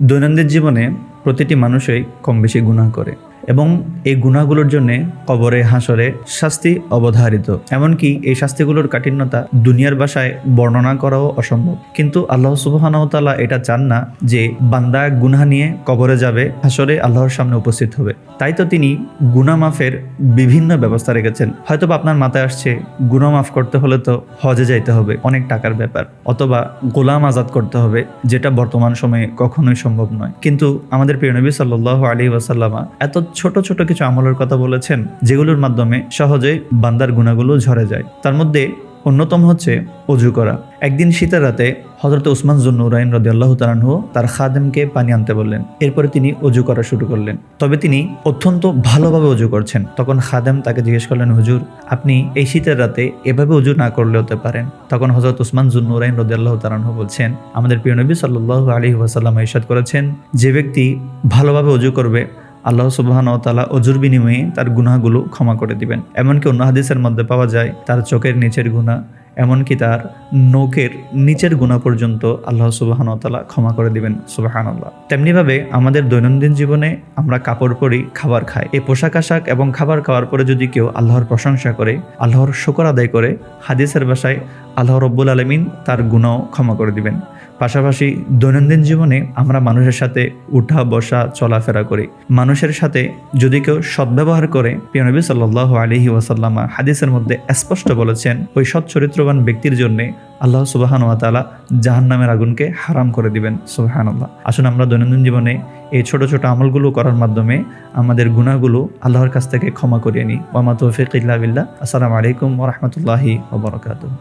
দৈনন্দিন জীবনে প্রতিটি মানুষই কম বেশি গুণা করে। এবং এই গুনাহগুলোর জন্য কবরে, হাসরে শাস্তি অবধারিত। এমনকি এই শাস্তিগুলোর কাঠিন্যতা দুনিয়ার ভাষায় বর্ণনা করাও অসম্ভব। কিন্তু আল্লাহ সুবাহানাউতালা এটা চান না যে বান্দা গুনাহ নিয়ে কবরে যাবে, হাসরে আল্লাহর সামনে উপস্থিত হবে। তাই তো তিনি গুনাহ মাফের বিভিন্ন ব্যবস্থা রেখেছেন। হয়তো আপনার মাথায় আসছে, গুনাহ মাফ করতে হলে তো হজে যাইতে হবে, অনেক টাকার ব্যাপার। অথবা গোলাম আজাদ করতে হবে, যেটা বর্তমান সময়ে কখনোই সম্ভব নয়। কিন্তু আমাদের প্রিয় নবী সাল্লাহ আলী ওয়াসাল্লামা এত ছোট ছোট কিছু আমলের কথা বলেছেন, যেগুলোর মাধ্যমে সহজে বান্দার গুণাগুলো ঝরে যায়। তার মধ্যে অন্যতম হচ্ছে অজু করা। একদিন শীতের রাতে হজরত উসমান জুন্নুরাইন রদি আল্লাহ তালানহু তার খাদেমকে পানি আনতে বললেন। এরপরে তিনি অজু করা শুরু করলেন। তবে তিনি অত্যন্ত ভালোভাবে অজু করছেন। তখন খাদেম তাকে জিজ্ঞেস করলেন, হুজুর, আপনি এই শীতের রাতে এভাবে অজু না করলে হতে পারেন? তখন হজরত উসমান জুন্নুরাইন রদি আল্লাহ তালানহু বলছেন, আমাদের প্রিয় নবী সাল্লাহ আলী ওয়াসাল্লাম ইরশাদ করেছেন, যে ব্যক্তি ভালোভাবে অজু করবে আল্লাহ সুবাহান তালা অজুর বিনিময়ে তার গুনাহগুলো ক্ষমা করে দিবেন। এমনকি অন্য হাদিসের মধ্যে পাওয়া যায়, তার চোখের নিচের গুণা এমনকি তার নখের নিচের গুণা পর্যন্ত আল্লাহ সুবাহান তালা ক্ষমা করে দিবেন সুবাহান আল্লাহ তেমনিভাবে আমাদের দৈনন্দিন জীবনে আমরা কাপড় পরি, খাবার খাই। এই পোশাক আশাক এবং খাবার খাওয়ার পরে যদি কেউ আল্লাহর প্রশংসা করে, আল্লাহর শকর আদায় করে, হাদিসের বাসায় আল্লাহ রব্বুল আলমিন তার গুণাও ক্ষমা করে দিবেন। পাশাপাশি দৈনন্দিন জীবনে আমরা মানুষের সাথে উঠা, বসা, চলাফেরা করি। মানুষের সাথে যদি কেউ সদ্ব্যবহার করে পিয়নবী সাল্লাহ আলহি ওয়াসাল্লামা হাদিসের মধ্যে স্পষ্ট বলেছেন, ওই সৎ চরিত্রবান ব্যক্তির জন্য আল্লাহ সুবাহান ওয়াতালা জাহান নামের আগুনকে হারাম করে দিবেন সুবাহান আল্লাহ আসুন আমরা দৈনন্দিন জীবনে এই ছোট ছোট আমলগুলো করার মাধ্যমে আমাদের গুণাগুলো আল্লাহর কাছ থেকে ক্ষমা করিয়ে নিই। ওয়ামা তৌফিক ইল্লা বিল্লাহ। আসসালামু আলাইকুম ওরহমতুল্লাহি ওবরাকাতুহ